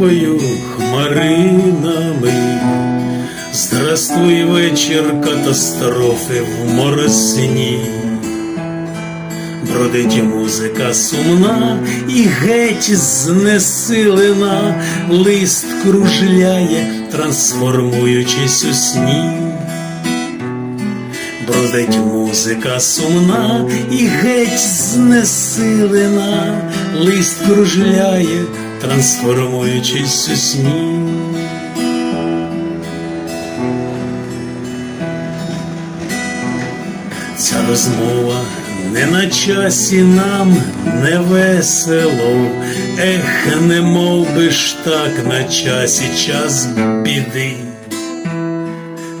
лампою хмаринами. Здравствуй, вечір катастрофи в моросині. Бродить музика сумна і геть знесилена, лист кружляє, трансформуючись у сні. Бродить музика сумна і геть знесилена, лист кружляє, трансформуючись у сні. Ця розмова не на часі нам не весело, ех, не мов би ж так на часі час біди.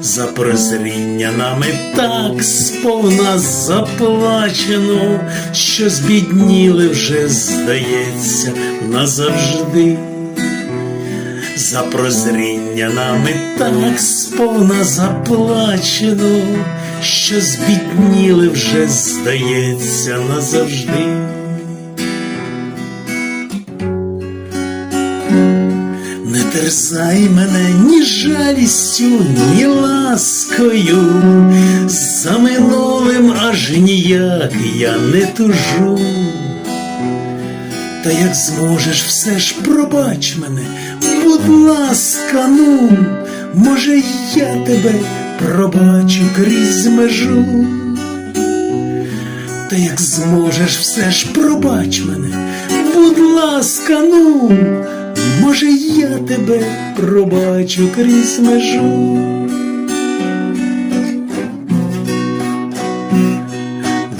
За прозріння нами так сповна заплачено, що збідніли вже, здається, назавжди. За прозріння нами так сповна заплачено, що збідніли вже, здається, назавжди. Терзай мене ні жалістю, ні ласкою, за минулим аж ніяк я не тужу. Та як зможеш, все ж пробач мене, будь ласка, ну, може, я тебе пробачу крізь межу. Та як зможеш, все ж пробач мене, будь ласка, ну, може, я тебе пробачу крізь межу.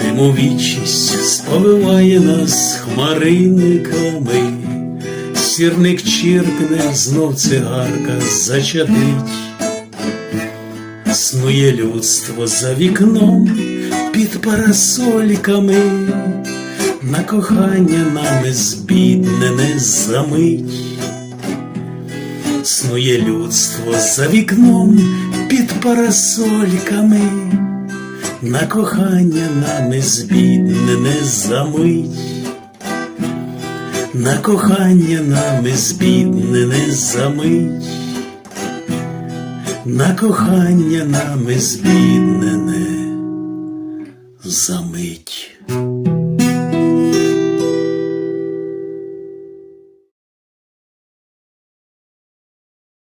Димовічість сповиває нас хмариниками, сірник чіркне, знов цигарка зачадить, снує людство за вікном під парасольками, кохання нами збіднене замить. Снує людство за вікном під парасольками, на кохання нами збіднене замить, на кохання нами збіднене замить, на кохання нами збіднене замить.